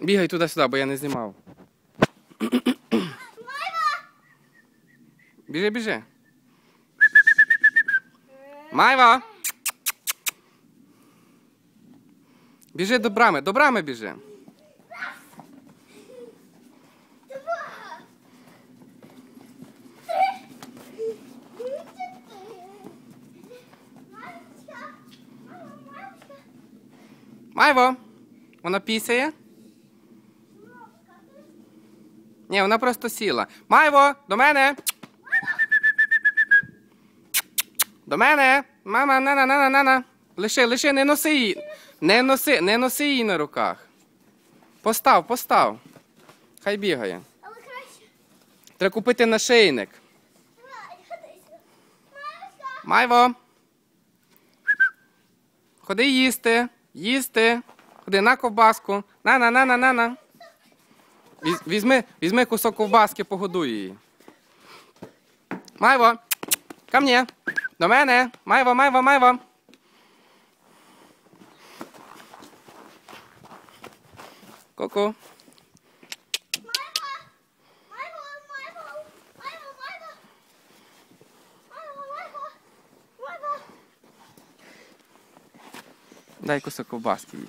Бігай туди-сюди, бо я не знімав. Біжи, біжи. Майва! Біжи до брами, до брами біжи. Майво! Вона пісяє? Ні, вона просто сіла. Майво, до мене. До мене. Мама, на на на на на Лиши, лиши, не носи її. Не носи, не носи її на руках. Постав, постав. Хай бігає. Але краще. Треба купити нашийник. Майво. Ходи їсти. Їсти. Ходи на ковбаску. На на на на на на. Віз- Візьми, візьми кусок ковбаски, погодуй її. Майво. Ко мне. До мене. Майво, майво, майво. Ку-ку. Дай кусок ковбаски їй.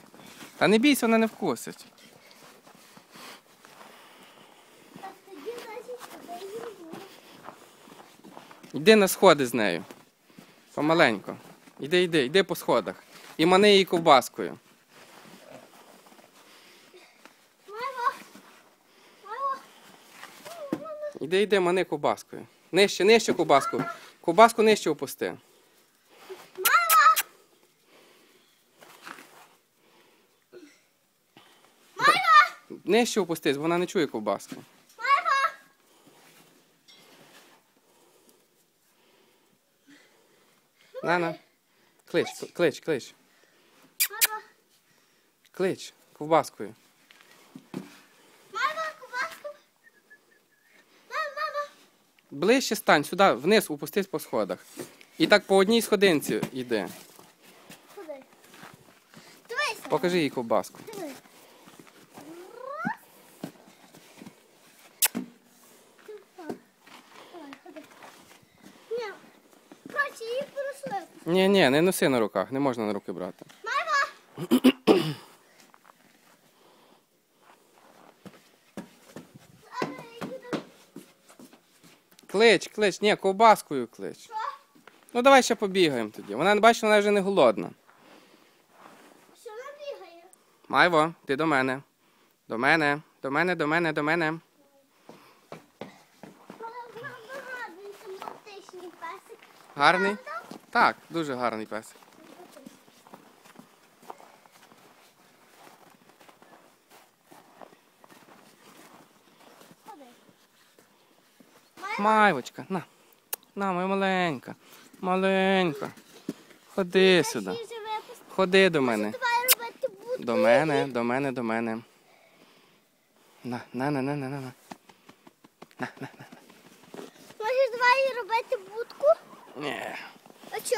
Та не бійся, вона не вкусить. Так, тоді, значить, туди йду. Йди на сходи з нею. Помаленько. Йди, йди, йди по сходах. І мани її ковбаскою. Іди, йди, мани ковбаскою. Нижче, нижче ковбаску. Ковбаску нижче опусти. Майва. Нижче опусти, бо вона не чує ковбаски. Майва. На, на. Клич, клич, клич. Майва. Клич ковбаскою. Майва, ковбаску. Мама, мама. Ближче стань, сюди, вниз опустись по сходах. І так по одній сходинці йди. Куди? Дивися. Покажи їй ковбаску. Диви. Давай, ходи. Ні. Коротше, її поросли. Ні, ні, не носи на руках, не можна на руки брати. Майва! Клич, клич, ні, ковбаскою клич. Що? Ну давай ще побігаємо тоді. Вона бачиш, вона вже не голодна. Що вона бігає? Майво, ти до мене. До мене, до мене, до мене, до мене. Вона гарний, симпатичний песик. Гарний? Так, дуже гарний пес. Ходи. Майвочка, на. На, моя маленька. Маленька. Ходи сюди. Ходи до мене. До мене, до мене, до мене. На, на, на, на, на, на. Може, давай робити будку? Ні. А що?